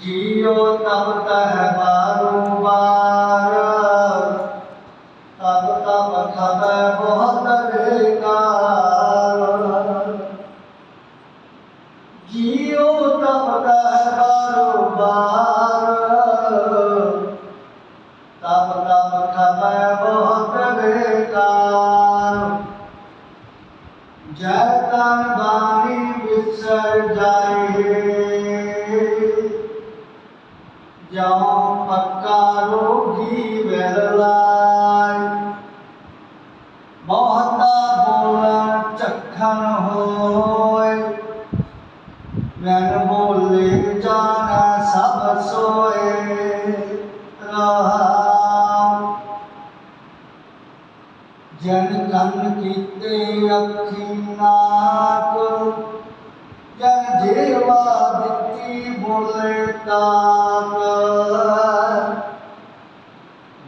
ਜੀਉ ਤਬ ਤਹ ਬਾਰੋ ਬਾਰ। ਤਬ ਤਬ ਖਬੈ ਬਹੁਤ ਬੇਕਾਰ ਜੀਉ ਤਬ ਤਹ ਬਾਰੋ ਬਾਰ। ਤਬ ਤਬ ਖਬੈ ਬਹੁਤ ਬੇਕਾਰ ਜੈ ਤਨ ਬਾਣੀ ਵਿਸਰ ਜਾਏ। ਪੱਕਾ ਰੋਗੀ ਵੈਲ ਬਹੁਤਾ ਬੋਲਣ ਚੱਖਣ ਹੋਏ। ਮੈਨ ਬੋਲੇ ਜਾਣਾ ਸਭ ਸੋਏ। ਰਹਾ ਜਨ ਕੰਨ ਕੀਤੇ ਅੱਖੀ ਨਾਕ ਜਨ ਜੀਵਾ ਦਿੱਤੀ ਬੋਲੇ ਤਾਕ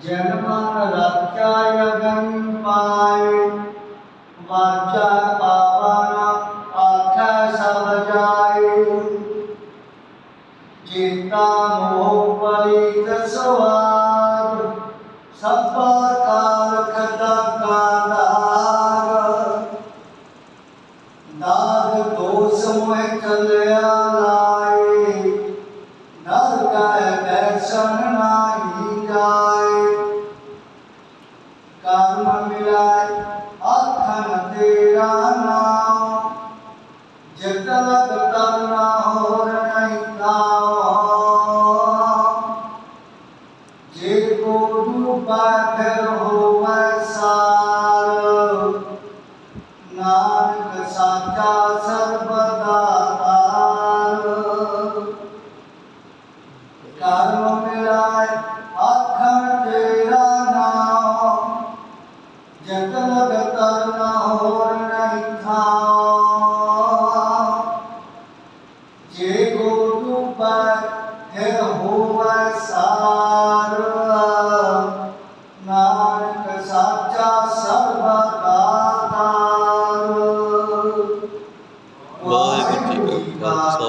ਜਨ ਮਨ ਰੱਖਿਆ ਅਗਨ ਪਾਏ। ਵਾਚਾ ਪਾਵਨ ਚੇਤਾ ਮੋਹ ਸਭ ਕਾਲ ਨਾਦ ਦੋਸ ਮੋਹ ਚਲਿਆ ਲਾਏ ਡੂਬਾ ਫਿਰ ਹੋਵੇ ਸਾਰ। ਨਾਨਕ ਸਾਚਾ ਸਰਬਦਾ ਤਾਰ। ਕਰਮ ਮਿਲਾਏ ਆਖਣ ਤੇਰਾ ਨਾਮ। ਜਤਨ ਕਰਨਾ ਹੋਰ ਨਹੀਂ ਥਾਂ ਜੇ ਕੋ ਡੂਬਾ ਫਿਰ ਹੋਵੇ ਸਾਰ।